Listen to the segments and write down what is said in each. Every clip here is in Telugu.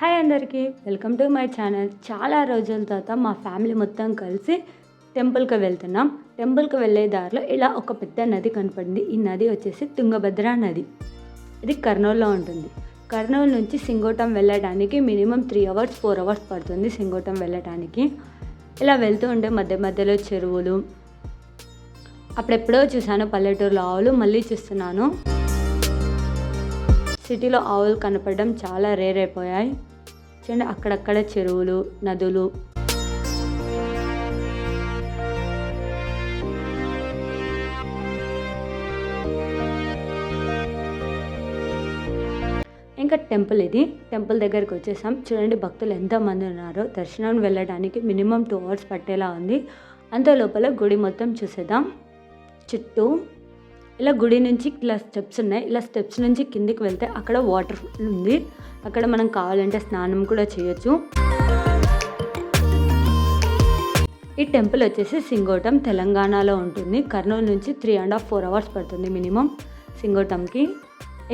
హాయ్ అందరికీ వెల్కమ్ టు మై ఛానల్. చాలా రోజుల తర్వాత మా ఫ్యామిలీ మొత్తం కలిసి టెంపుల్కి వెళ్తున్నాం. టెంపుల్కి వెళ్ళే దారిలో ఇలా ఒక పెద్ద నది కనపడింది. ఈ నది వచ్చేసి తుంగభద్ర నది. ఇది కర్నూలులో ఉంటుంది. కర్నూలు నుంచి సింగోటం వెళ్ళడానికి minimum three hours four hours పడుతుంది సింగోటం వెళ్ళడానికి ఇలా వెళ్తూ ఉంటే మధ్య మధ్యలో చెరువులు. అప్పుడెప్పుడో చూశాను పల్లెటూరులో ఆవులు మళ్ళీ చూస్తున్నాను. సిటీలో ఆవులు కనపడడం చాలా రేర్ అయిపోయాయి. చూడండి అక్కడక్కడ చెరువులు నదులు. ఇంకా టెంపుల్ ఇది. టెంపుల్ దగ్గరికి వచ్చేసాం. చూడండి భక్తులు ఎంతమంది ఉన్నారో. దర్శనం వెళ్ళడానికి మినిమం టూ అవర్స్ పట్టేలా ఉంది. అంత లోపల గుడి మొత్తం చూసేద్దాం. చుట్టూ ఇలా గుడి నుంచి ఇలా స్టెప్స్ ఉన్నాయి. ఇలా స్టెప్స్ నుంచి కిందికి వెళ్తే అక్కడ వాటర్ ఉంది. అక్కడ మనం కావాలంటే స్నానం కూడా చేయొచ్చు. ఈ టెంపుల్ వచ్చేసి సింగోటం తెలంగాణలో ఉంటుంది. కర్నూలు నుంచి three and half four hours పడుతుంది మినిమం సింగోటంకి.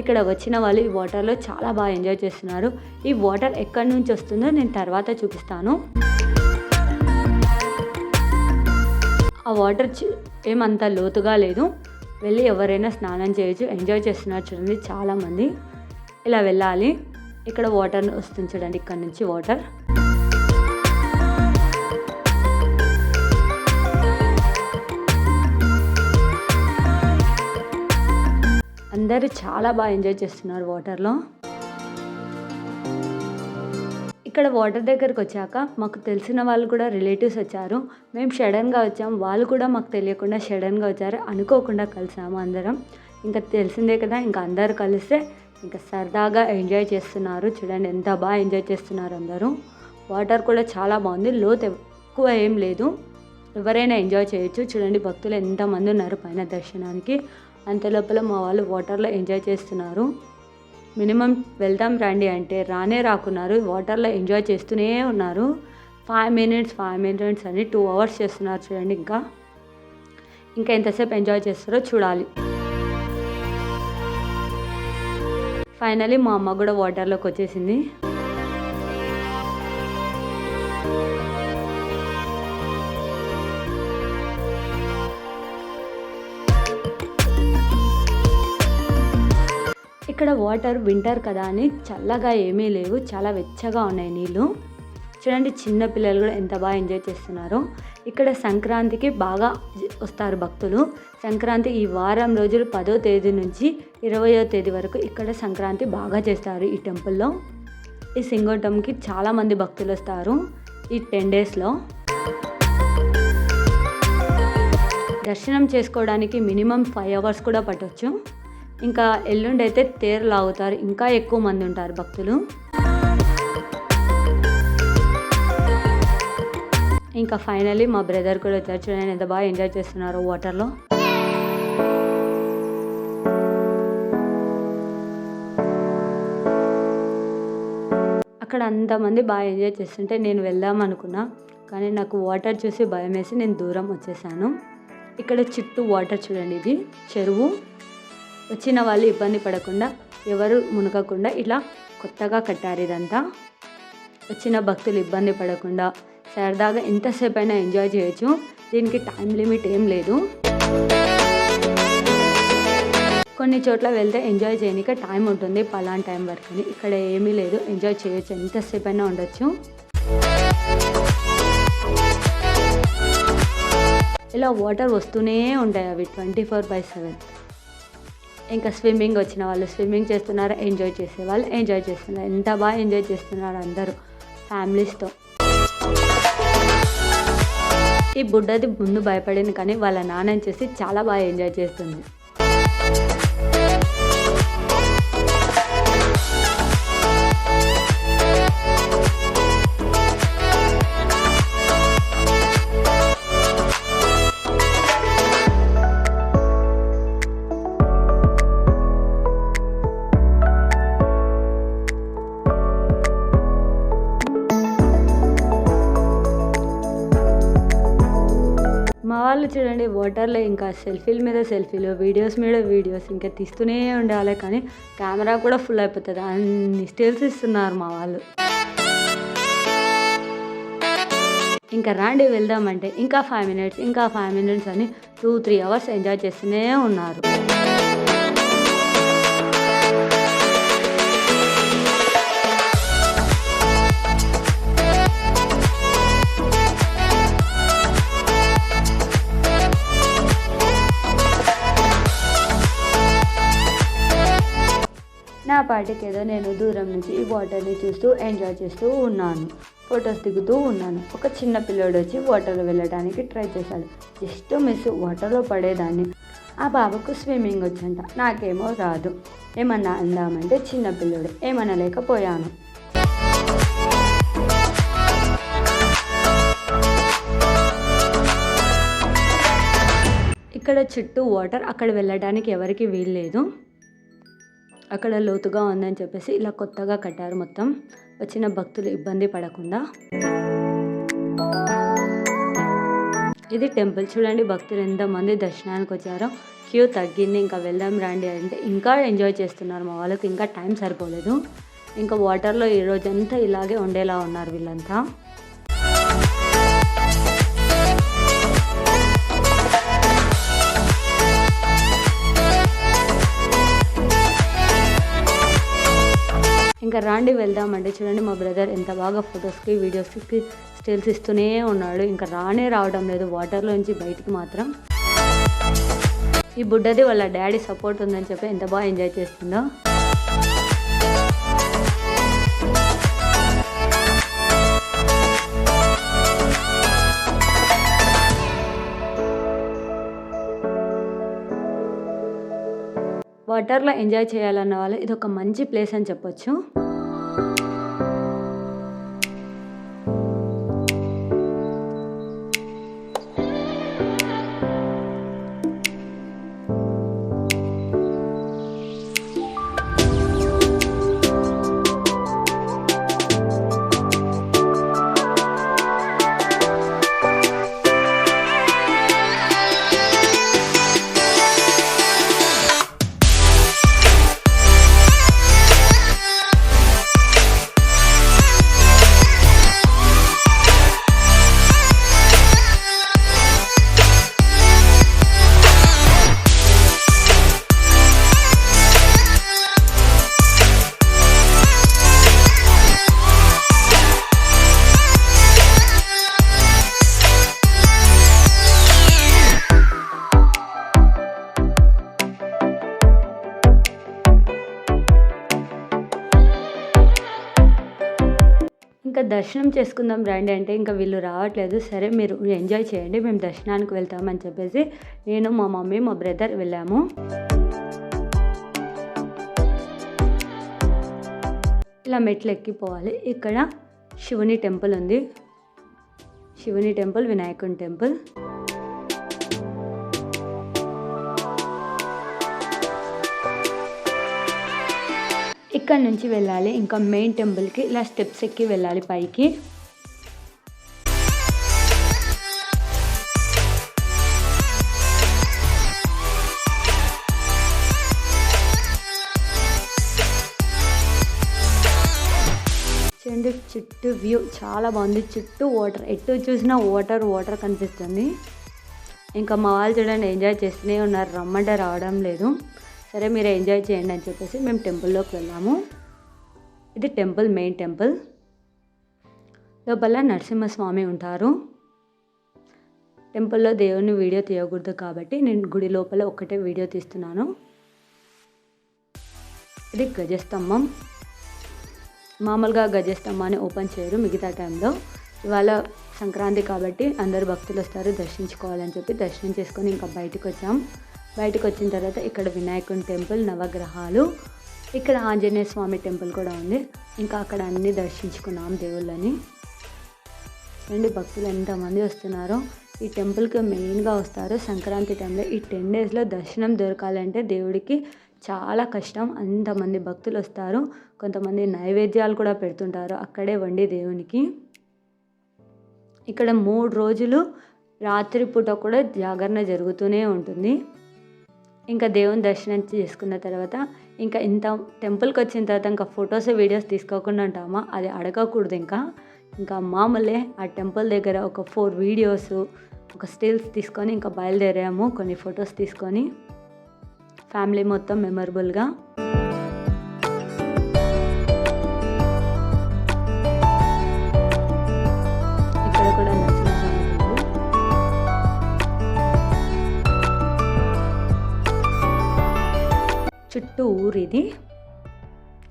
ఇక్కడ వచ్చిన వాళ్ళు ఈ వాటర్లో చాలా బాగా ఎంజాయ్ చేస్తున్నారు. ఈ వాటర్ ఎక్కడి నుంచి వస్తుందో నేను తర్వాత చూపిస్తాను. ఆ వాటర్ ఏమంత లోతుగా లేదు. వెళ్ళి ఎవరైనా స్నానం చేయొచ్చు ఎంజాయ్ చేస్తున్నారు చూడండి చాలామంది. ఇలా వెళ్ళాలి. ఇక్కడ వాటర్ వస్తుంది చూడండి ఇక్కడ నుంచి వాటర్ అందరూ చాలా బాగా ఎంజాయ్ చేస్తున్నారు వాటర్లో ఇక్కడ వాటర్ దగ్గరకు వచ్చాక మాకు తెలిసిన వాళ్ళు కూడా రిలేటివ్స్ వచ్చారు. మేము సడన్గా వచ్చాం. వాళ్ళు కూడా మాకు తెలియకుండా సడన్గా వచ్చారు. అనుకోకుండా కలిసాము అందరం. ఇంకా తెలిసిందే కదా ఇంకా అందరు కలిస్తే ఇంకా సరదాగా ఎంజాయ్ చేస్తున్నారు. చూడండి ఎంత బాగా ఎంజాయ్ చేస్తున్నారు అందరూ. వాటర్ కూడా చాలా బాగుంది. లోతు ఎక్కువ ఏం లేదు. ఎవరైనా ఎంజాయ్ చేయొచ్చు. చూడండి భక్తులు ఎంతమంది ఉన్నారు పైన దర్శనానికి. అంత లోపల మా వాళ్ళు వాటర్లో ఎంజాయ్ చేస్తున్నారు. మినిమం వెళ్దాం రండి అంటే రానే రాకున్నారు. వాటర్లో ఎంజాయ్ చేస్తూనే ఉన్నారు. ఫైవ్ మినిట్స్ ఫైవ్ మినిట్స్ అని టూ అవర్స్ చేస్తున్నారు చూడండి ఇంకా. ఇంకా ఎంతసేపు ఎంజాయ్ చేస్తారో చూడాలి. ఫైనలీ మా అమ్మ కూడా వాటర్లోకి వచ్చేసింది. వాటర్ వింటర్ కదా అని చల్లగా ఏమీ లేవు చాలా వెచ్చగా ఉన్నాయి నీళ్ళు చూడండి చిన్న పిల్లలు కూడా ఎంత బాగా ఎంజాయ్ చేస్తున్నారో. ఇక్కడ సంక్రాంతికి బాగా వస్తారు భక్తులు. సంక్రాంతి ఈ వారం రోజులు పదో తేదీ నుంచి ఇరవయో తేదీ వరకు ఇక్కడ సంక్రాంతి బాగా చేస్తారు ఈ టెంపుల్లో. ఈ సింగోటంకి చాలామంది భక్తులు వస్తారు ఈ టెన్ డేస్లో. దర్శనం చేసుకోవడానికి మినిమం ఫైవ్ అవర్స్ కూడా పట్టవచ్చు ఇంకా ఎల్లుండి అయితే తేరు లాగుతారు. ఇంకా ఎక్కువ మంది ఉంటారు భక్తులు. ఇంకా ఫైనలీ మా బ్రదర్ కూడా వచ్చారు. చూడండి ఎంత బాగా ఎంజాయ్ చేస్తున్నారు వాటర్లో. అక్కడ అంతమంది బాగా ఎంజాయ్ చేస్తుంటే నేను వెళ్దాం అనుకున్నా. కానీ నాకు వాటర్ చూసి భయం వేసి నేను దూరం వచ్చేసాను. ఇక్కడ చుట్టూ వాటర్ చూడండి ఇది. చెరువు. వచ్చిన వాళ్ళు ఇబ్బంది పడకుండా ఎవరు మునగకుండా ఇలా కొత్తగా కట్టారు ఇదంతా. వచ్చిన భక్తులు ఇబ్బంది పడకుండా సరదాగా ఎంతసేపు అయినా ఎంజాయ్ చేయొచ్చు. దీనికి టైం లిమిట్ ఏం లేదు. కొన్ని చోట్ల వెళ్తే ఎంజాయ్ చేయడానికి టైం ఉంటుంది. పలాన్ టైం వరకు అని ఇక్కడ ఏమీ లేదు. ఎంజాయ్ చేయొచ్చు. ఎంతసేపు అయినా ఉండొచ్చు. ఇలా వాటర్ వస్తూనే ఉంటాయి అవి ట్వంటీ ఫోర్ బై సెవెన్. ఇంకా స్విమ్మింగ్ వచ్చిన వాళ్ళు స్విమ్మింగ్ చేస్తున్నారు ఎంజాయ్ చేసే వాళ్ళు ఎంజాయ్ చేస్తున్నారు. ఎంత బాగా ఎంజాయ్ చేస్తున్నారు అందరూ ఫ్యామిలీస్తో ఈ బుడ్డది ముందు భయపడింది కానీ వాళ్ళ నాన్న చేసి చాలా బాగా ఎంజాయ్ చేస్తుంది. ఇంకా సెల్ఫీల మీద సెల్ఫీలు వీడియోస్ మీద వీడియోస్ ఇంకా తీస్తూనే ఉండాలి కానీ కెమెరా కూడా ఫుల్ అయిపోతుంది. అన్ని స్టిల్స్ ఇస్తున్నారు మా వాళ్ళు. ఇంకా రాండి వెళ్దామంటే ఇంకా ఫైవ్ మినిట్స్ ఇంకా ఫైవ్ మినిట్స్ అని టూ త్రీ అవర్స్ ఎంజాయ్ చేస్తూనే ఉన్నారు. నా పాటికి ఏదో నేను దూరం నుంచి ఈ వాటర్ని చూస్తూ ఎంజాయ్ చేస్తూ ఉన్నాను. ఫొటోస్ దిగుతూ ఉన్నాను. ఒక చిన్న పిల్లోడు వచ్చి వాటర్లో వెళ్ళడానికి ట్రై చేశాడు. జస్ట్ మిస్ వాటర్లో పడేదాన్ని. ఆ బాబుకు స్విమ్మింగ్ వచ్చంట. నాకేమో రాదు. ఏమన్నా అందామంటే చిన్న పిల్లోడు. ఏమనలేకపోయాను ఇక్కడ చుట్టూ వాటర్ అక్కడ వెళ్ళడానికి ఎవరికి వీల్లేదు. అక్కడ లోతుగా ఉందని చెప్పేసి ఇలా కొత్తగా కట్టారు మొత్తం. వచ్చిన భక్తులు ఇబ్బంది పడకుండా. ఇది టెంపుల్ చూడండి భక్తులు ఎంతమంది దర్శనానికి వచ్చారో. క్యూ తగ్గింది ఇంకా వెళ్దాం రండి అంటే ఇంకా ఎంజాయ్ చేస్తున్నారు మా వాళ్ళకి ఇంకా టైం సరిపోలేదు. ఇంకా వాటర్లో ఈ రోజంతా ఇలాగే ఉండేలా ఉన్నారు వీళ్ళంతా. ఇంకా రాండి వెళ్దామండి. చూడండి మా బ్రదర్ ఎంత బాగా ఫొటోస్కి వీడియోస్కి స్టిల్స్ ఇస్తూనే ఉన్నాడు. ఇంకా రానే రావడం లేదు. వాటర్లోంచి బయటికి మాత్రం. ఈ బుడ్డది వాళ్ళ డాడీ సపోర్ట్ ఉందని చెప్పి ఎంత బాగా ఎంజాయ్ చేస్తుందో. వాటర్లో ఎంజాయ్ చేయాలన్న వాళ్ళు ఇది ఒక మంచి ప్లేస్ అని చెప్పొచ్చు. దర్శనం చేసుకుందాం రండి అంటే ఇంకా వీళ్ళు రావట్లేదు. సరే మీరు ఎంజాయ్ చేయండి మేము దర్శనానికి వెళ్తామని చెప్పేసి నేను మా మమ్మీ మా బ్రదర్ వెళ్ళాము. ఇలా మెట్లు ఎక్కిపోవాలి. ఇక్కడ శివుని టెంపుల్ ఉంది. శివుని టెంపుల్ వినాయకుని టెంపుల్. ఇక్కడ నుంచి వెళ్ళాలి. ఇంకా మెయిన్ టెంపుల్కి ఇలా స్టెప్స్ ఎక్కి వెళ్ళాలి పైకి. చూడండి చుట్టూ వ్యూ చాలా బాగుంది. చుట్టూ వాటర్ ఎటు చూసినా వాటర్ వాటర్ కనిపిస్తుంది. ఇంకా మా వాళ్ళు చూడండి ఎంజాయ్ చేస్తూనే ఉన్నారు. రమ్మంటే రావడం లేదు. సరే మీరు ఎంజాయ్ చేయండి అని చెప్పేసి మేము టెంపుల్లోకి వెళ్ళాము. ఇది టెంపుల్ మెయిన్ టెంపుల్. లోపల నరసింహస్వామి ఉంటారు. టెంపుల్లో దేవుని వీడియో తీయకూడదు కాబట్టి నేను గుడి లోపల ఒక్కటే వీడియో తీస్తున్నాను. ఇది గజస్తంభం. మామూలుగా గజస్తంభాన్ని ఓపెన్ చేయరు మిగతా టైంలో. ఇవాళ సంక్రాంతి కాబట్టి అందరు భక్తులు వస్తారు దర్శించుకోవాలని చెప్పి దర్శనం చేసుకొని ఇంకా బయటకు వచ్చాం. బయటకు వచ్చిన తర్వాత ఇక్కడ వినాయకుని టెంపుల్ నవగ్రహాలు ఇక్కడ ఆంజనేయ స్వామి టెంపుల్ కూడా ఉంది. ఇంకా అక్కడ అన్నీ దర్శించుకున్నాం దేవుళ్ళని. రెండు భక్తులు ఎంతమంది వస్తున్నారో ఈ టెంపుల్కి మెయిన్గా వస్తారు. సంక్రాంతి టైంలో ఈ టెన్ డేస్లో దర్శనం దొరకాలంటే దేవుడికి చాలా కష్టం. అంతమంది భక్తులు వస్తారు. కొంతమంది నైవేద్యాలు కూడా పెడుతుంటారు. అక్కడే వండి దేవునికి. ఇక్కడ మూడు రోజులు రాత్రిపూట కూడా జాగరణ జరుగుతూనే ఉంటుంది. ఇంకా దేవుని దర్శనం చేసుకున్న తర్వాత ఇంకా ఇంత టెంపుల్కి వచ్చిన తర్వాత ఇంకా ఫొటోస్ వీడియోస్ తీసుకోకుండా ఉంటామా? అది అడగకూడదు ఇంకా. ఇంకా మామూలే ఆ టెంపుల్ దగ్గర ఒక ఫోర్ వీడియోస్ ఒక స్టిల్స్ తీసుకొని ఇంకా బయలుదేరాము కొన్ని ఫొటోస్ తీసుకొని ఫ్యామిలీ మొత్తం మెమరబుల్గా. చుట్టూ ఊరిది.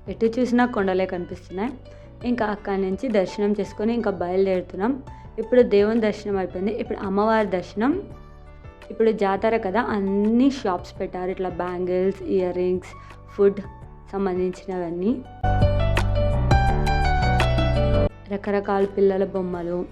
ఇది ఎటు చూసినా కొండలే కనిపిస్తున్నాయి. ఇంకా అక్కడి నుంచి దర్శనం చేసుకొని ఇంకా బయలుదేరుతున్నాం. ఇప్పుడు దేవుని దర్శనం అయిపోయింది. ఇప్పుడు అమ్మవారి దర్శనం. ఇప్పుడు జాతర కదా అన్ని షాప్స్ పెట్టారు. ఇట్లా బ్యాంగిల్స్ ఇయర్ రింగ్స్ ఫుడ్ సంబంధించినవన్నీ. రకరకాల పిల్లల బొమ్మలు.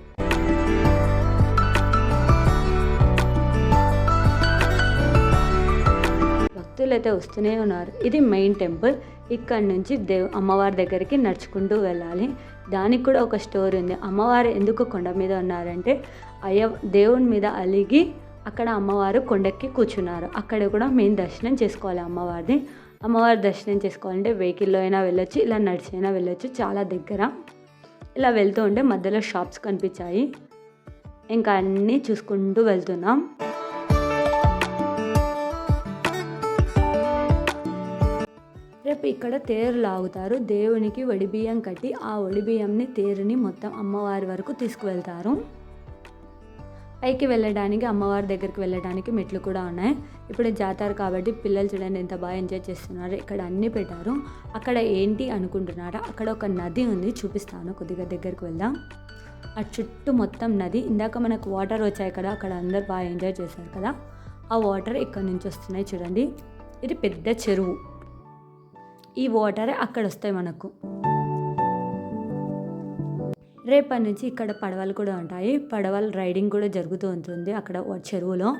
భక్తులు అయితే వస్తూనే ఉన్నారు. ఇది మెయిన్ టెంపుల్. ఇక్కడ నుంచి దేవ్ అమ్మవారి దగ్గరికి నడుచుకుంటూ వెళ్ళాలి. దానికి కూడా ఒక స్టోరీ ఉంది. అమ్మవారు ఎందుకు కొండ మీద ఉన్నారంటే అయ్య దేవుని మీద అలిగి అక్కడ అమ్మవారు కొండెక్కి కూర్చున్నారు. అక్కడ కూడా మెయిన్ దర్శనం చేసుకోవాలి అమ్మవారిని. అమ్మవారి దర్శనం చేసుకోవాలంటే వెహికల్లో అయినా వెళ్ళొచ్చు ఇలా నడిచైనా వెళ్ళొచ్చు చాలా దగ్గర. ఇలా వెళ్తూ ఉంటే మధ్యలో షాప్స్ కనిపించాయి. ఇంకా అన్నీ చూసుకుంటూ వెళ్తున్నాం. రేపు ఇక్కడ తేరు లాగుతారు. దేవునికి వడిబియ్యం కట్టి ఆ వడిబియ్యంని తేరుని మొత్తం అమ్మవారి వరకు తీసుకువెళ్తారు. పైకి వెళ్ళడానికి అమ్మవారి దగ్గరికి వెళ్ళడానికి మెట్లు కూడా ఉన్నాయి. ఇప్పుడు జాతర కాబట్టి పిల్లలు చూడండి ఎంత బాగా ఎంజాయ్ చేస్తున్నారు. ఇక్కడ అన్నీ పెట్టారు. అక్కడ ఏంటి అనుకుంటున్నారా? అక్కడ ఒక నది ఉంది. చూపిస్తాను. కొద్దిగా దగ్గరికి వెళ్దాం. ఆ చుట్టూ మొత్తం నది. ఇందాక మనకు వాటర్ వచ్చాయి కదా అక్కడ అందరు బాగా ఎంజాయ్ చేశారు కదా. ఆ వాటర్ ఇక్కడ నుంచి వస్తున్నాయి చూడండి. ఇది పెద్ద చెరువు. ఈ వాటర్ అక్కడ వస్తాయి మనకు. రేపటి నుంచి ఇక్కడ పడవలు కూడా ఉంటాయి. పడవలు రైడింగ్ కూడా జరుగుతూ ఉంటుంది అక్కడ చెరువులో.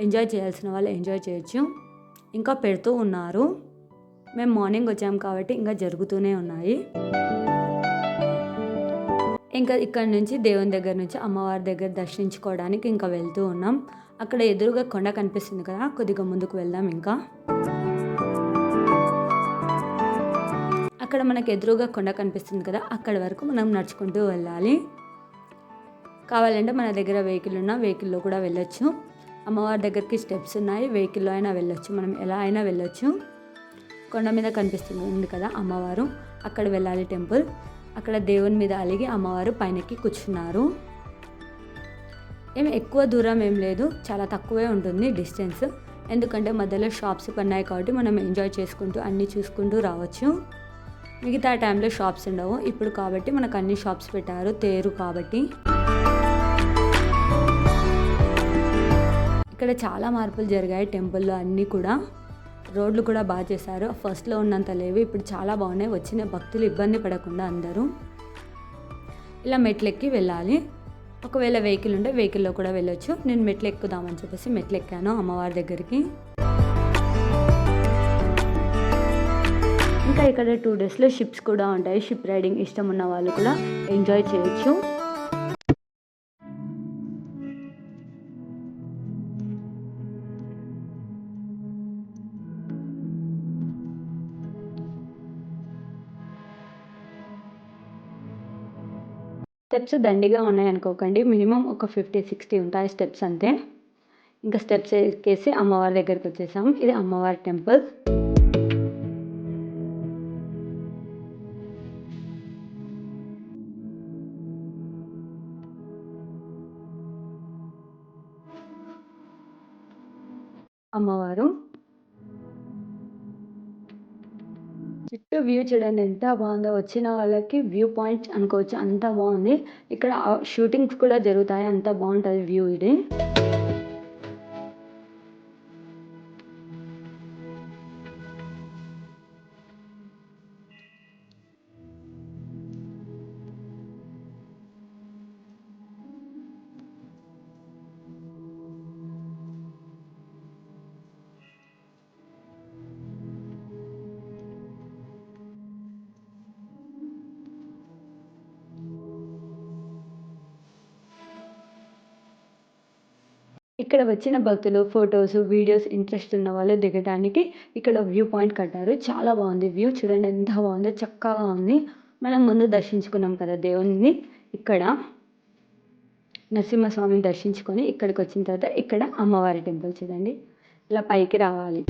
ఎంజాయ్ చేయాల్సిన వాళ్ళు ఎంజాయ్ చేయొచ్చు. ఇంకా పెడుతూ ఉన్నారు. మేము మార్నింగ్ వచ్చాము కాబట్టి ఇంకా జరుగుతూనే ఉన్నాయి. ఇంకా ఇక్కడ నుంచి దేవుని దగ్గర నుంచి అమ్మవారి దగ్గర దర్శించుకోవడానికి ఇంకా వెళ్తూ ఉన్నాం. అక్కడ ఎదురుగా కొండ కనిపిస్తుంది కదా కొద్దిగా ముందుకు వెళ్దాం ఇంకా. అక్కడ మనకు ఎదురుగా కొండ కనిపిస్తుంది కదా అక్కడ వరకు మనం నడుచుకుంటూ వెళ్ళాలి. కావాలంటే మన దగ్గర వెహికల్ ఉన్న వెహికల్లో కూడా వెళ్ళొచ్చు. అమ్మవారి దగ్గరికి స్టెప్స్ ఉన్నాయి వెహికల్లో అయినా వెళ్ళొచ్చు మనం ఎలా అయినా వెళ్ళొచ్చు. కొండ మీద కనిపిస్తుంది ఉంది కదా అమ్మవారు అక్కడ వెళ్ళాలి టెంపుల్. అక్కడ దేవుని మీద అలిగి అమ్మవారు పైనకి కూర్చున్నారు. ఏం ఎక్కువ దూరం ఏం లేదు చాలా తక్కువే ఉంటుంది డిస్టెన్స్. ఎందుకంటే మధ్యలో షాప్స్ ఉన్నాయి కాబట్టి మనం ఎంజాయ్ చేసుకుంటూ అన్నీ చూసుకుంటూ రావచ్చు. మిగతా టైంలో షాప్స్ ఉండవు. ఇప్పుడు కాబట్టి మనకు అన్ని షాప్స్ పెట్టారు. తేరు కాబట్టి. ఇక్కడ చాలా మార్పులు జరిగాయి టెంపుల్లో అన్నీ కూడా. రోడ్లు కూడా బాగా చేశారు. ఫస్ట్లో ఉన్నంత లేవు. ఇప్పుడు చాలా బాగున్నాయి. వచ్చిన భక్తులు ఇబ్బంది పడకుండా అందరూ ఇలా మెట్లెక్కి వెళ్ళాలి. ఒకవేళ వెహికల్ ఉంటే వెహికల్లో కూడా వెళ్ళొచ్చు. నేను మెట్లు ఎక్కుదామని చెప్పేసి మెట్లు ఎక్కాను అమ్మవారి దగ్గరికి. ఇంకా ఇక్కడ టూ డేస్లో షిప్స్ కూడా ఉంటాయి. షిప్ రైడింగ్ ఇష్టం ఉన్న వాళ్ళు కూడా ఎంజాయ్ చేయొచ్చు. స్టెప్స్ దండిగా ఉన్నాయి అనుకోకండి. మినిమం ఒక ఫిఫ్టీ సిక్స్టీ ఉంటాయి స్టెప్స్ అంతే. ఇంకా స్టెప్స్ ఎక్కేసి అమ్మవారి దగ్గరికి వచ్చేసాం ఇది అమ్మవారి టెంపుల్ అమ్మవారు. చుట్టూ వ్యూ చూడండి ఎంత బాగుందో. వచ్చిన వాళ్ళకి వ్యూ పాయింట్ అనుకోవచ్చు అంత బాగుంది. ఇక్కడ షూటింగ్స్ కూడా జరుగుతాయి అంత బాగుంటుంది వ్యూ ఇది. ఇక్కడ వచ్చిన భక్తులు ఫొటోస్ వీడియోస్ ఇంట్రెస్ట్ ఉన్న వాళ్ళు దిగడానికి ఇక్కడ వ్యూ పాయింట్ కట్టారు. చాలా బాగుంది వ్యూ. చూడండి ఎంత బాగుందో చక్కగా ఉంది. మనం ముందు దర్శించుకున్నాం కదా దేవుణ్ణి. ఇక్కడ నరసింహస్వామిని దర్శించుకొని ఇక్కడికి వచ్చిన తర్వాత ఇక్కడ అమ్మవారి టెంపుల్ చూడండి. ఇలా పైకి రావాలి.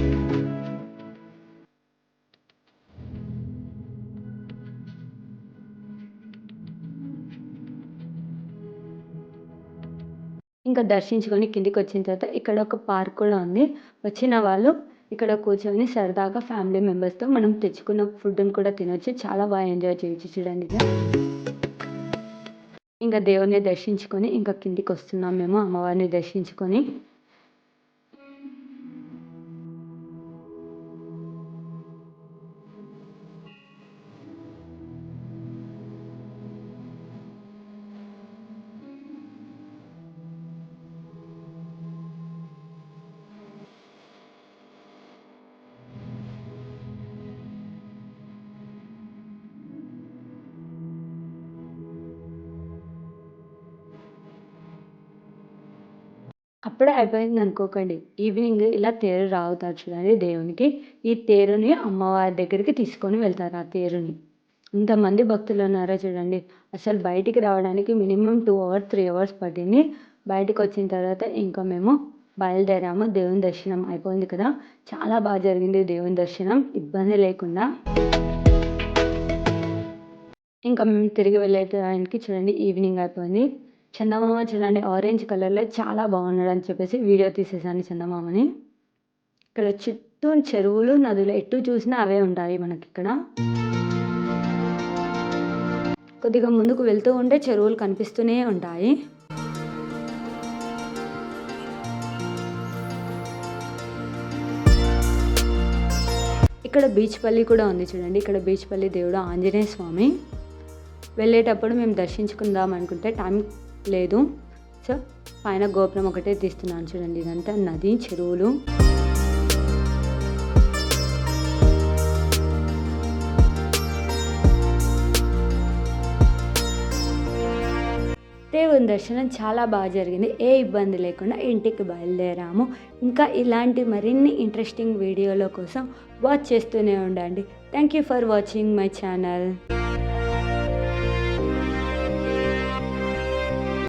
ఇంకా దర్శించుకొని కిందికి వచ్చిన తర్వాత ఇక్కడ ఒక పార్క్ కూడా ఉంది. వచ్చిన వాళ్ళు ఇక్కడ కూర్చొని సరదాగా ఫ్యామిలీ మెంబర్స్తో మనం తెచ్చుకున్న ఫుడ్ని కూడా తినొచ్చు. చాలా బాగా ఎంజాయ్ చేయొచ్చు చూడండి ఇంకా దేవుడిని దర్శించుకొని ఇంకా కిందికి వస్తున్నాం మేము అమ్మవారిని దర్శించుకొని. అప్పుడే అయిపోయింది అనుకోకండి. ఈవినింగ్ ఇలా తేరు రాగుతారు చూడండి దేవునికి. ఈ తేరుని అమ్మవారి దగ్గరికి తీసుకొని వెళ్తారు ఆ తేరుని. ఇంతమంది భక్తులు ఉన్నారో చూడండి. అసలు బయటికి రావడానికి minimum two hours three hours పట్టింది. బయటకు వచ్చిన తర్వాత ఇంకా మేము బయలుదేరాము. దేవుని దర్శనం అయిపోయింది కదా. చాలా బాగా జరిగింది దేవుని దర్శనం. ఇబ్బంది లేకుండా. ఇంకా మేము తిరిగి వెళ్ళే టైంకి చూడండి ఈవినింగ్ అయిపోయింది. చందమామ చూడండి ఆరెంజ్ కలర్లో చాలా బాగున్నాడు అని చెప్పేసి వీడియో తీసేసాను చందమామని. ఇక్కడ చుట్టూ చెరువులు నదులు ఎటు చూసినా అవే ఉంటాయి మనకి ఇక్కడ. కొద్దిగా ముందుకు వెళ్తూ ఉంటే చెరువులు కనిపిస్తూనే ఉంటాయి. ఇక్కడ బీచ్ పల్లి కూడా ఉంది చూడండి. ఇక్కడ బీచ్ పల్లి దేవుడు ఆంజనేయ స్వామి. వెళ్ళేటప్పుడు మేము దర్శించుకుందాం అనుకుంటే టైం లేదు. సో పైన గోపురం ఒకటే తీస్తున్నాను చూడండి. ఇదంతా నది చెరువులు. దేవుని దర్శనం చాలా బాగా జరిగింది. ఏ ఇబ్బంది లేకుండా ఇంటికి బయలుదేరాము. ఇంకా ఇలాంటి మరిన్ని ఇంట్రెస్టింగ్ వీడియోల కోసం వాచ్ చేస్తూనే ఉండండి. Thank you for watching my channel.